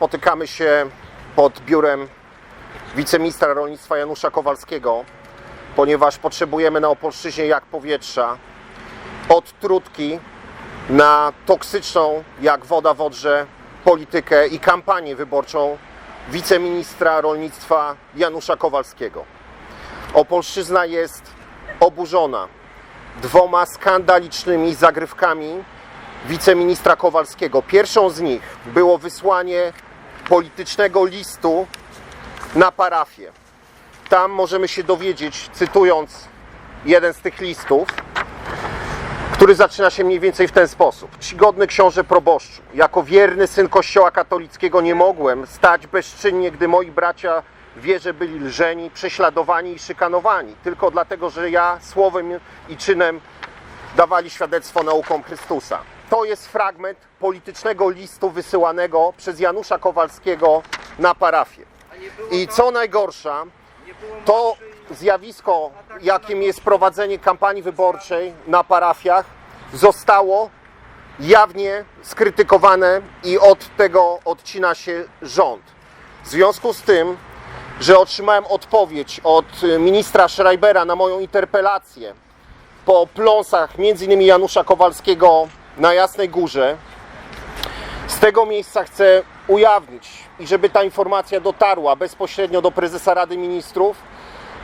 spotykamy się pod biurem wiceministra rolnictwa Janusza Kowalskiego, ponieważ potrzebujemy na Opolszczyźnie jak powietrza od trutki na toksyczną jak woda w Odrze politykę i kampanię wyborczą wiceministra rolnictwa Janusza Kowalskiego. Opolszczyzna jest oburzona dwoma skandalicznymi zagrywkami wiceministra Kowalskiego. Pierwszą z nich było wysłanie politycznego listu na parafię. Tam możemy się dowiedzieć, cytując jeden z tych listów, który zaczyna się mniej więcej w ten sposób. Czcigodny książę proboszczu, jako wierny syn kościoła katolickiego nie mogłem stać bezczynnie, gdy moi bracia w wierze byli lżeni, prześladowani i szykanowani, tylko dlatego, że ja słowem i czynem dawali świadectwo naukom Chrystusa. To jest fragment politycznego listu wysyłanego przez Janusza Kowalskiego na parafię. I co najgorsza, to zjawisko, jakim jest prowadzenie kampanii wyborczej na parafiach, zostało jawnie skrytykowane i od tego odcina się rząd. W związku z tym, że otrzymałem odpowiedź od y, ministra Schreibera na moją interpelację po pląsach m.in. Janusza Kowalskiego na Jasnej Górze, z tego miejsca chcę ujawnić i żeby ta informacja dotarła bezpośrednio do prezesa Rady Ministrów,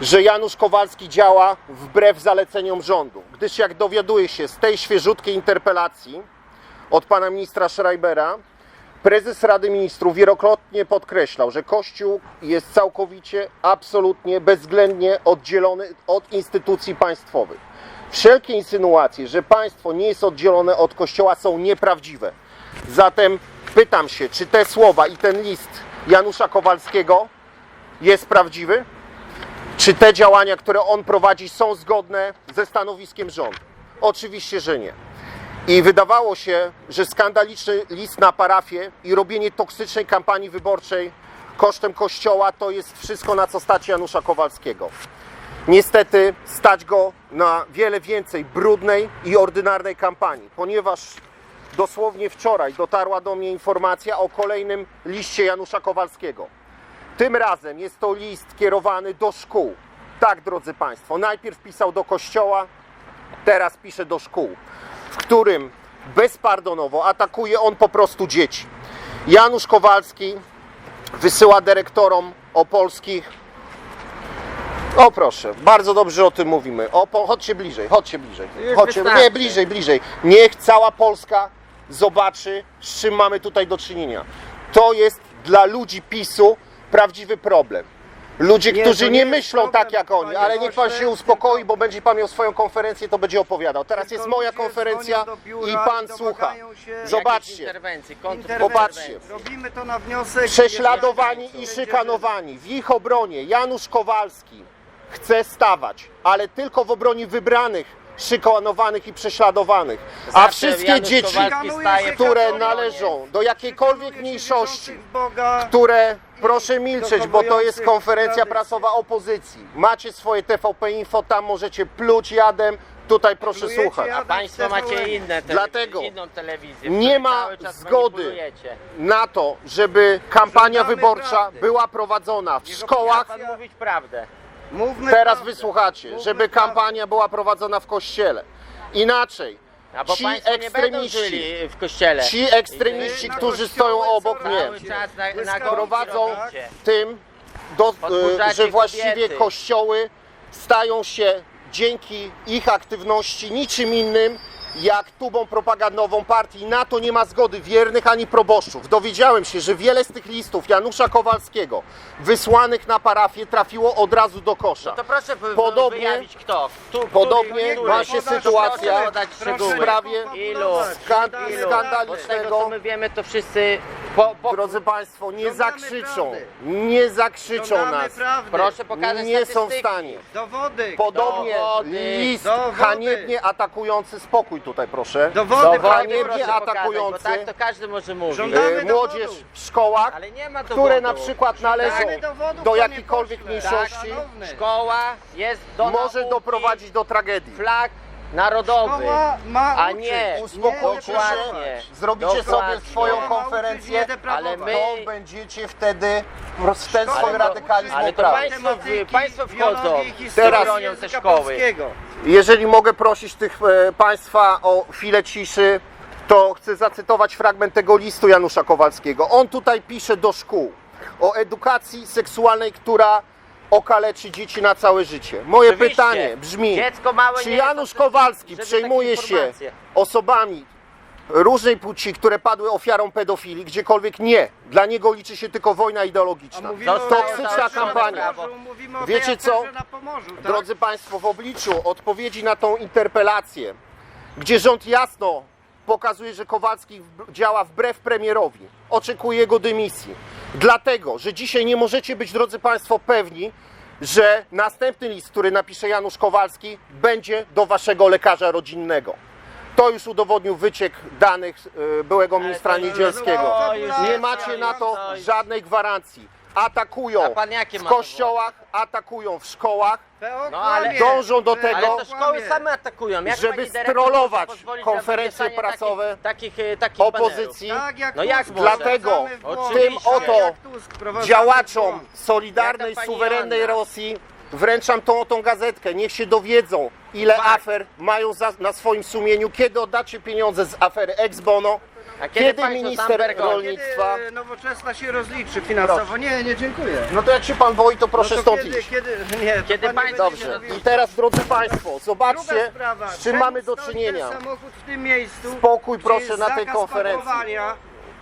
że Janusz Kowalski działa wbrew zaleceniom rządu. Gdyż jak dowiaduje się z tej świeżutkiej interpelacji od pana ministra Schreibera, prezes Rady Ministrów wielokrotnie podkreślał, że Kościół jest całkowicie, absolutnie, bezwzględnie oddzielony od instytucji państwowych. Wszelkie insynuacje, że państwo nie jest oddzielone od Kościoła są nieprawdziwe. Zatem pytam się, czy te słowa i ten list Janusza Kowalskiego jest prawdziwy? Czy te działania, które on prowadzi, są zgodne ze stanowiskiem rządu? Oczywiście, że nie. I wydawało się, że skandaliczny list na parafię i robienie toksycznej kampanii wyborczej kosztem Kościoła to jest wszystko, na co stać Janusza Kowalskiego. Niestety stać go na wiele więcej brudnej i ordynarnej kampanii, ponieważ dosłownie wczoraj dotarła do mnie informacja o kolejnym liście Janusza Kowalskiego. Tym razem jest to list kierowany do szkół. Tak, drodzy Państwo, najpierw pisał do kościoła, teraz pisze do szkół, w którym bezpardonowo atakuje on po prostu dzieci. Janusz Kowalski wysyła dyrektorom opolskich. O proszę, bardzo dobrze o tym mówimy. O, po, chodźcie bliżej, chodźcie bliżej. Już Chodźcie, wystarczy. nie, bliżej, bliżej. Niech cała Polska zobaczy, z czym mamy tutaj do czynienia. To jest dla ludzi PiSu prawdziwy problem. Ludzie, Nie, którzy to nie, nie jest myślą problem, tak jak oni, panie ale niech pan się uspokoi, bo będzie pan miał swoją konferencję, to będzie opowiadał. Teraz Tylko jest moja ludzie konferencja dzwonią do biura i pan domagają słucha. się Zobaczcie. jakiejś interwencji, Interwencji. Popatrzcie. Robimy to na wniosek. Prześladowani i szykanowani. W ich obronie Janusz Kowalski chce stawać, ale tylko w obronie wybranych, szykanowanych i prześladowanych. A wszystkie Janusz dzieci, Kowalski staje które należą do jakiejkolwiek mniejszości, Boga. które proszę milczeć, bo to jest konferencja prasowa opozycji. Macie swoje TVP Info, tam możecie pluć jadem, tutaj proszę Plujecie słuchać. jadem. A państwo macie inne tele- Dlatego inną telewizję. nie której ma cały czas zgody. manipulujecie. Na to, żeby kampania Żądamy wyborcza prawdy. była prowadzona w szkołach, Pan mówić prawdę. Mówmy teraz prawdę. wysłuchacie, Mówmy żeby prawdę. kampania była prowadzona w kościele. Inaczej, A bo ci państwo nie będą ekstremiści, żyli w kościele. ci ekstremiści, którzy stoją obok mnie, Cały czas na, na Błyskawice, prowadzą tym, do, Podburzacie że właściwie kobiety. kościoły stają się dzięki ich aktywności niczym innym jak tubą propagandową partii. Na to nie ma zgody wiernych ani proboszczów. Dowiedziałem się, że wiele z tych listów Janusza Kowalskiego wysłanych na parafię trafiło od razu do kosza. To proszę Podobnie- wyjawić kto. Tu, podobnie który, ma się sytuacja w sprawie Ilu? skan- Ilu? Bo z tego skandalicznego co my wiemy to wszyscy po, po, Drodzy Państwo, nie zakrzyczą, prawdy. nie zakrzyczą nas, prawdy. proszę pokazać nie są w statystyki. stanie. Dowody. Podobnie Dowody. list Dowody. haniebnie atakujący spokój tutaj proszę. Dowody. Dowody haniebnie proszę pokazać, atakujący bo tak to każdy może mówić. Żądamy e, młodzież w szkołach, Ale nie ma które na przykład należą Żądamy dowodów, do panie jakiejkolwiek pośle. mniejszości, Szanowny. Szkoła jest do może nauki, doprowadzić do tragedii. Flag narodowy. Szkoła ma A uczyć. nie, Uspokójcie się, dokładnie. zrobicie Dokładnie. sobie swoją Szkoła ma konferencję, uczyć, nie deprawować. ale my- to będziecie wtedy w ten swój ma radykalizm ale to państwo- Matematyki, państwo wchodzą. biologii, historii, Teraz- bronią te języka szkoły. polskiego. Jeżeli mogę prosić tych e, Państwa o chwilę ciszy, to chcę zacytować fragment tego listu Janusza Kowalskiego. On tutaj pisze do szkół o edukacji seksualnej, która okaleczy dzieci na całe życie. Moje Oczywiście. pytanie brzmi, Dziecko małe czy nie Janusz jest Kowalski żeby przejmuje się informacje. osobami różnej płci, które padły ofiarą pedofilii, gdziekolwiek nie. Dla niego liczy się tylko wojna ideologiczna. mówimy o Toksyczna kampania. Pomorzu, Mówimy o Wiecie tej co? aferze na Pomorzu, tak? Drodzy Państwo, w obliczu odpowiedzi na tą interpelację, gdzie rząd jasno pokazuje, że Kowalski w- działa wbrew premierowi, oczekuje jego dymisji. Dlatego, że dzisiaj nie możecie być, drodzy Państwo, pewni, że następny list, który napisze Janusz Kowalski, będzie do Waszego lekarza rodzinnego. To już udowodnił wyciek danych e, byłego ministra Niedzielskiego. Nie macie na to żadnej gwarancji. Atakują A pan jakie w ma kościołach, atakują w szkołach, No, ale-. Dążą do PO tego, Ale to szkoły same atakują. Jak żeby pani dyrektor strollować może pozwolić na konferencje wywieszanie prasowe takich, takich, e, takich opozycji, Tak jak No Tusk, jak może? Dlatego wprowadzamy w błąd. tym Oczywiście. oto Jak Tusk, wprowadzamy w działaczom błąd. Solidarnej, pani suwerennej Joanna? Rosji wręczam tą tą gazetkę. Niech się dowiedzą, ile Fakt. afer mają za, na swoim sumieniu, kiedy oddacie pieniądze z afery Ex Bono, A kiedy, kiedy państwo minister rolnictwa... Kiedy nowoczesna się rozliczy finansowo? Nie, nie, dziękuję. No to jak się pan boi, to proszę no to stąd kiedy, iść. kiedy, nie, to Kiedy pan nie państwo- będzie Dobrze. I teraz, drodzy Państwo, Druga zobaczcie, sprawa. z czym Czemu mamy do stoi czynienia. Ten samochód w tym miejscu. Spokój, Gdzie proszę, jest na tej zakaz konferencji. parkowania.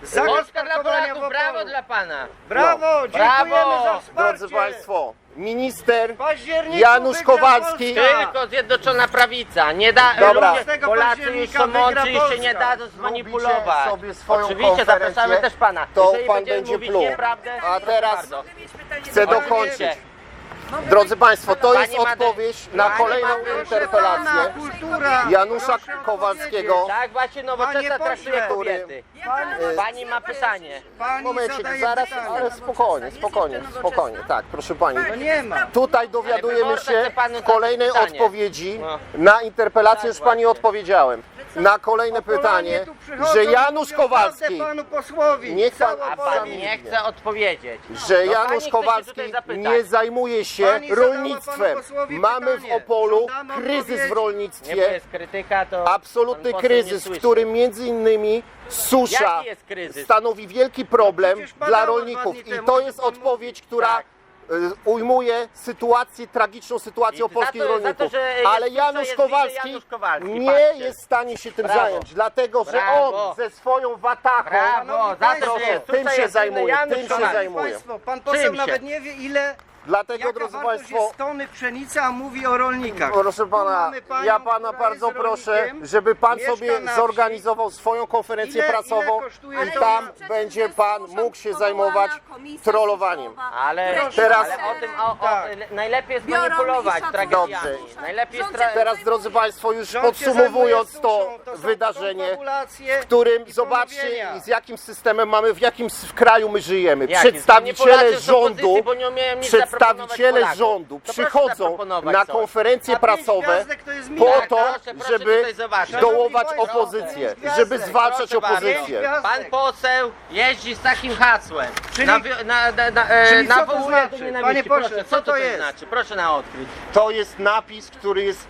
Zakaz Polska dla parkowania Polaków, w brawo dla pana. Brawo, dziękujemy Brawo. za wsparcie. Drodzy Państwo, minister październiku Janusz wygra Kowalski. Polska. Tylko Zjednoczona Prawica. Nie da, Dobra. ludzie, Polacy już są mądrzy i się nie dadzą zmanipulować. Sobie swoją Oczywiście, konferencję, zapraszamy też pana. to Jeżeli pan będziemy będzie mówić pluł. nieprawdę, A teraz bardzo. chcę dokończyć. Drodzy Państwo, to Pani jest odpowiedź na Pani kolejną interpelację. Janusza Kowalskiego. Tak właśnie nowoczesna Panie traktuje kobiety. Pan, Pani ma pytanie. pani Momencik, zadaje zaraz, pytanie. ale spokojnie, spokojnie, spokojnie. Tak, proszę Pani. No nie ma. Tutaj dowiadujemy się chce panu w kolejnej zadać pytanie. odpowiedzi No. na interpelację, Tak już Pani właśnie. odpowiedziałem. Na kolejne pytanie, tu przychodzą że i Janusz Kowalski, panu posłowi. Niech pan- Całą A pan nie chce odpowiedzieć. że No, pani Janusz chce się Kowalski tutaj zapytać. nie zajmuje się Pani zadała rolnictwem. panu posłowi Mamy w pytanie. Opolu Żądamy kryzys w odpowiedzi. Nie, bo rolnictwie, jest krytyka, to absolutny pan poseł nie kryzys, w słyszy. którym między innymi susza Jaki jest kryzys? stanowi wielki problem przecież dla dwa rolników dni i temu, to jest pan odpowiedź, która Tak. y, ujmuje sytuację, tragiczną sytuację za polskich to- za to, rolników. że jest Ale susza, Janusz jest Kowalski, winny Janusz Kowalski, nie patrzcie. jest w stanie się tym Brawo. zająć, dlatego że Brawo. on ze swoją watachą Brawo, za to, Państwo, że jest tym się jest zajmuje, winny Janusz tym się Kowalski. zajmuje. Państwo, pan poseł Czym się? nawet nie wie ile, Dlatego, jaka drodzy wartość Państwo, jest tony pszenicy, a mówi o rolnikach. Proszę Tu pana, mamy panią, ja pana która bardzo jest proszę, rolnikiem, żeby pan mieszka sobie na wsi. zorganizował swoją konferencję Ile- ile prasową kosztuje i to? tam będzie pan mógł się zajmować trollowaniem. Ale, Teraz- ale o tym o, o, Tak. najlepiej jest Biorą manipulować i szacują. tragediami. Dobrze. Najlepiej jest tra- Teraz, drodzy Państwo, już Rząd się podsumowując zajmuje to suszą, to są wydarzenie, konfabulacje w którym i zobaczcie, pomówienia. z jakim systemem mamy, w jakim s- kraju my żyjemy. Przedstawiciele z opozycji, rządu, bo nie umieją nic przedstawiciele rządu To przychodzą na konferencje prasowe po to, żeby dołować opozycję, żeby zwalczać opozycję. Pan poseł jeździ z takim hasłem. Czyli- na, na, na, na, e, Czyli co to znaczy? Panie proszę, co to to jest? znaczy? Proszę na odkryć. To jest napis, który jest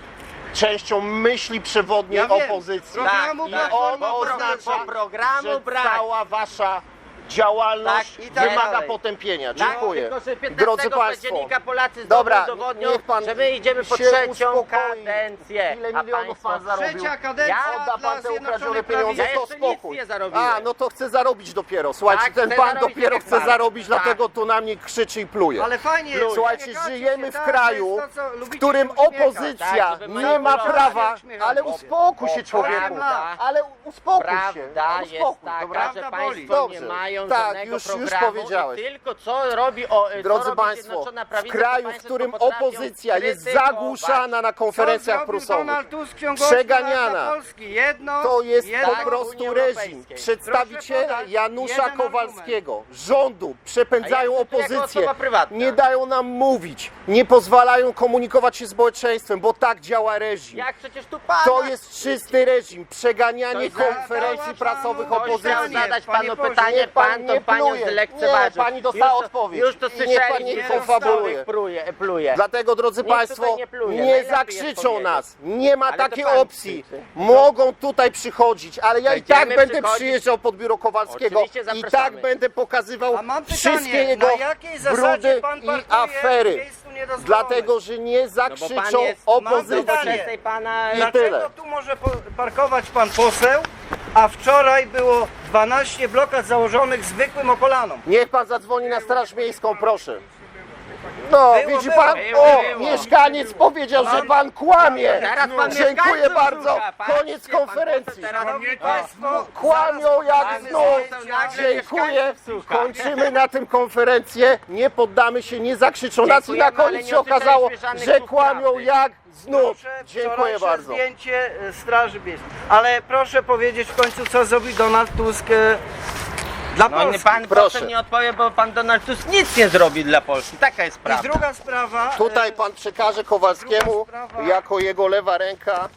częścią myśli przewodniej Ja opozycji. Programu Tak, I on oznacza, po programu że cała wasza działalność Tak, i tak wymaga dalej. potępienia. Tak, Dziękuję. tylko, że 15 Drodzy Państwo, października Polacy znowu dobra, udowodnią, niech pan że my idziemy po się trzecią uspokoi. kadencję. Ile a milionów państwo... pan zarobił? Trzecia kadencja Ja Odda dla pan te ukradzione Zjednoczonej pieniądze, Ja to jeszcze nic spokój. nie zarobiłem. A, no to chce zarobić dopiero. Słuchajcie, Tak, ten chcę pan zarobić dopiero jak chce pan. zarobić, Tak. dlatego tu na mnie krzyczy i pluje. Ale fajnie, Słuchajcie, uśmiechacie żyjemy się, w tak, kraju, to jest to, co w lubicie którym się uśmiechać. opozycja Tak, żeby nie ma manipulować. prawa, ale uspokój się człowieku, Prawda. ale uspokój się, Prawda jest uspokój, taka, dobra? że Prawda państwo nie Dobrze. mają mają Tak, żadnego już- już programu powiedziałeś. tylko co robi o, co Drodzy robi Państwo, w kraju, w którym opozycja jest zagłuszana na Co konferencjach prasowych, Przeganiana. Jedno, to jest jedno, po prostu reżim. Przedstawiciele Janusza Kowalskiego, rządu, przepędzają opozycję, nie dają nam mówić, nie pozwalają komunikować się z społeczeństwem, bo tak działa reżim. Jak przecież tu pan. To jest czysty reżim, przeganianie konferencji prasowych opozycji. zadać panu pytanie, pan pan to nie panią pluje. zlekceważył. Nie, pani dostała Już to- odpowiedź. Już to I niech pan słyszeli, nie konfabuluje. pluje, pluje. Dlatego, drodzy Nikt Państwo, tutaj nie pluje. nie Najlepiej zakrzyczą powiedzieć. nas. Nie ma Ale to takiej pan opcji. krzyczy. Mogą tutaj przychodzić, ale ja i Będziemy tak będę przychodzić. przyjeżdżał pod biuro Kowalskiego Oczywiście i zapraszamy. tak będę pokazywał A mam wszystkie jego na jakiej zasadzie brudy pan i parkuje w afery. miejscu niedozwolonym? Dlatego, że nie No bo pan zakrzyczą jest Mam opozycji. pytanie. nowoczesnej pana... I Dlaczego tyle. tu może po- parkować pan poseł, a wczoraj było 12 blokad założonych zwykłym okolanom? Niech pan zadzwoni na Straż Miejską, proszę. No, Było, widzi pan? Było, O, było. mieszkaniec powiedział, że pan kłamie. Teraz pan Dziękuję mieszkańców bardzo. Patrzcie, Koniec pan konferencji. teraz Państwo, Kłamią jak mamy znów. Dziękuję. mieszkańców. Kończymy na tym konferencję. Nie poddamy się, nie zakrzyczą nas i na Dziękujemy, ale koniec nie się okazało, żadnych że słów kłamią prawdy. jak znów. Proszę, Dziękuję wczorajsze bardzo. zdjęcie e, Straży Miejskiej. Ale proszę powiedzieć w końcu, co zrobił Donald Tusk e, dla No Polski. pan Proszę. nie odpowie, bo pan Donald Tusk nic nie zrobi dla Polski. Taka jest I prawda. druga sprawa. e, Tutaj pan przekaże Kowalskiemu Druga sprawa. jako jego lewa ręka